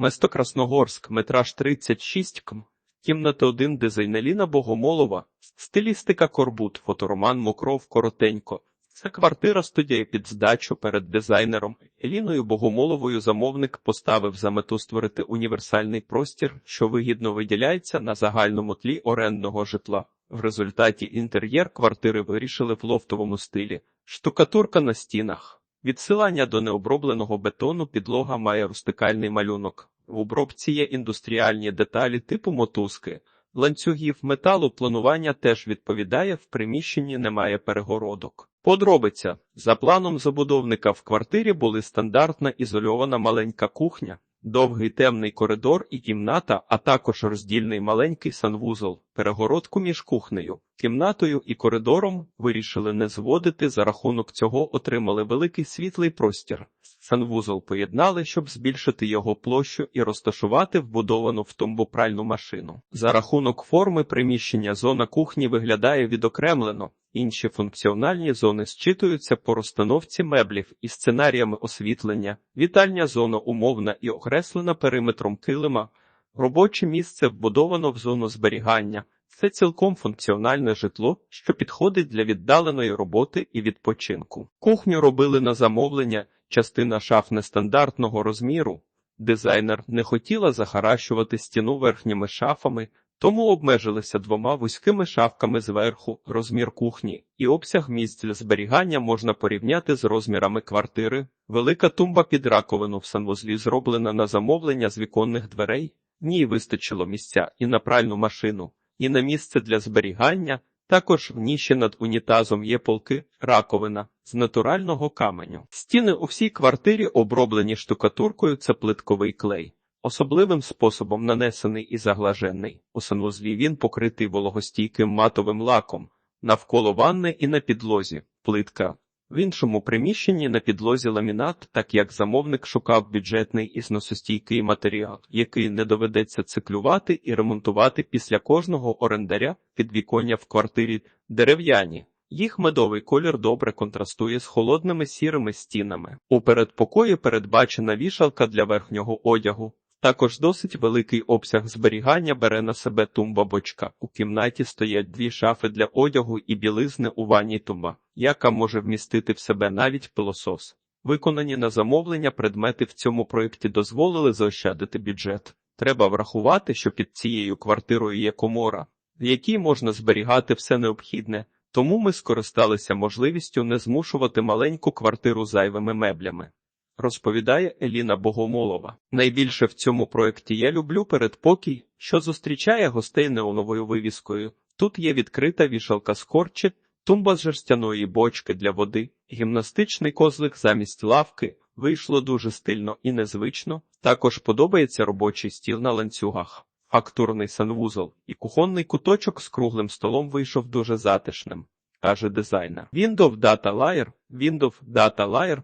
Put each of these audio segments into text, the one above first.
Место Красногорськ, метраж 36 км. Кімната 1 дизайн Еліна Богомолова, стилістика Корбут, фотороман Мокров коротенько. Це квартира студія під здачу перед дизайнером. Еліною Богомоловою замовник поставив за мету створити універсальний простір, що вигідно виділяється на загальному тлі орендного житла. В результаті інтер'єр квартири вирішили в лофтовому стилі. Штукатурка на стінах. Відсилання до необробленого бетону підлога має рустикальний малюнок. В обробці є індустріальні деталі типу мотузки. Ланцюгів металу планування теж відповідає, в приміщенні немає перегородок. Подробиця. За планом забудовника в квартирі були стандартна ізольована маленька кухня, довгий темний коридор і кімната, а також роздільний маленький санвузол, перегородку між кухнею, кімнатою і коридором вирішили не зводити, за рахунок цього отримали великий світлий простір. Санвузол поєднали, щоб збільшити його площу і розташувати вбудовану в тумбу пральну машину. За рахунок форми приміщення зона кухні виглядає відокремлено. Інші функціональні зони зчитуються по розстановці меблів і сценаріями освітлення. Вітальня зона умовна і окреслена периметром килима. Робоче місце вбудовано в зону зберігання. Це цілком функціональне житло, що підходить для віддаленої роботи і відпочинку. Кухню робили на замовлення, частина шаф нестандартного розміру. Дизайнер не хотіла захаращувати стіну верхніми шафами, тому обмежилися двома вузькими шафками зверху. Розмір кухні і обсяг місць для зберігання можна порівняти з розмірами квартири. Велика тумба під раковину в санвузлі зроблена на замовлення з віконних дверей. В ній вистачило місця і на пральну машину, і на місце для зберігання. Також в ніші над унітазом є полки, раковина з натурального каменю. Стіни у всій квартирі оброблені штукатуркою, це плитковий клей. Особливим способом нанесений і заглажений. У санвузлі він покритий вологостійким матовим лаком, навколо ванни і на підлозі, плитка. В іншому приміщенні на підлозі ламінат, так як замовник шукав бюджетний і зносостійкий матеріал, який не доведеться циклювати і ремонтувати після кожного орендаря підвіконня в квартирі дерев'яні. Їх медовий колір добре контрастує з холодними сірими стінами. У передпокої передбачена вішалка для верхнього одягу. Також досить великий обсяг зберігання бере на себе тумба бочка. У кімнаті стоять дві шафи для одягу і білизни у ванні тумба, яка може вмістити в себе навіть пилосос. Виконані на замовлення предмети в цьому проєкті дозволили заощадити бюджет. Треба врахувати, що під цією квартирою є комора, в якій можна зберігати все необхідне, тому ми скористалися можливістю не змушувати маленьку квартиру зайвими меблями розповідає Еліна Богомолова. Найбільше в цьому проєкті я люблю передпокій, що зустрічає гостей неоновою вивіскою. Тут є відкрита вішалка з корчі, тумба з жерстяної бочки для води, гімнастичний козлик замість лавки. Вийшло дуже стильно і незвично. Також подобається робочий стіл на ланцюгах. Фактурний санвузол і кухонний куточок з круглим столом вийшов дуже затишним, каже дизайнер. Windows Data Layer, Windows Data Layer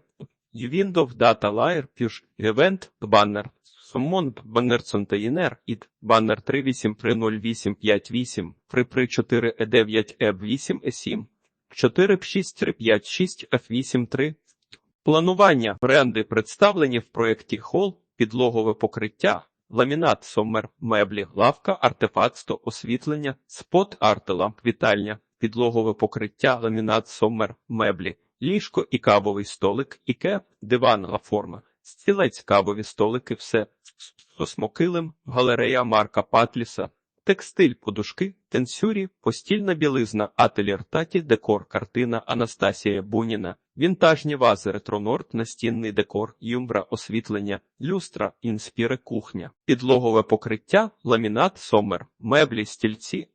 Windows Data Layer Push Event Banner Summon Banner Container id Banner 383058 При 4 e 9 e 8 e 7 4 6356 F83 Планування. Бренди представлені в проєкті Hall, підлогове покриття, ламінат Сомер, меблі, лавка, артефакт, освітлення, спот артеламп, вітальня, підлогове покриття, ламінат Сомер, меблі ліжко і кавовий столик, іке, диванова форма, стілець кавові столики, все, сосмокилим, галерея Марка Патліса, текстиль, подушки, тенсюрі, постільна білизна, ателір таті, декор, картина Анастасія Буніна, вінтажні вази, ретронорд, настінний декор, юмбра, освітлення, люстра, інспіре, кухня, підлогове покриття, ламінат, сомер, меблі, стільці,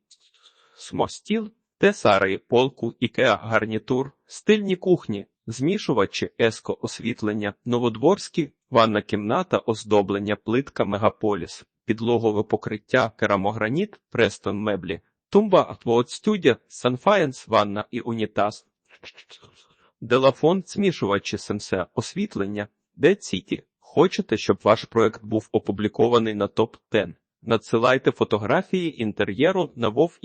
смостіл, Тесари, полку, ікеа, гарнітур, стильні кухні, змішувачі, еско, освітлення, новодворські, ванна кімната, оздоблення, плитка, мегаполіс, підлогове покриття, керамограніт, престон меблі, тумба, студія, санфаєнс, ванна і унітаз, делафон, змішувачі, сенсе, освітлення, де ціті. Хочете, щоб ваш проект був опублікований на топ 10 Надсилайте фотографії інтер'єру на Вов.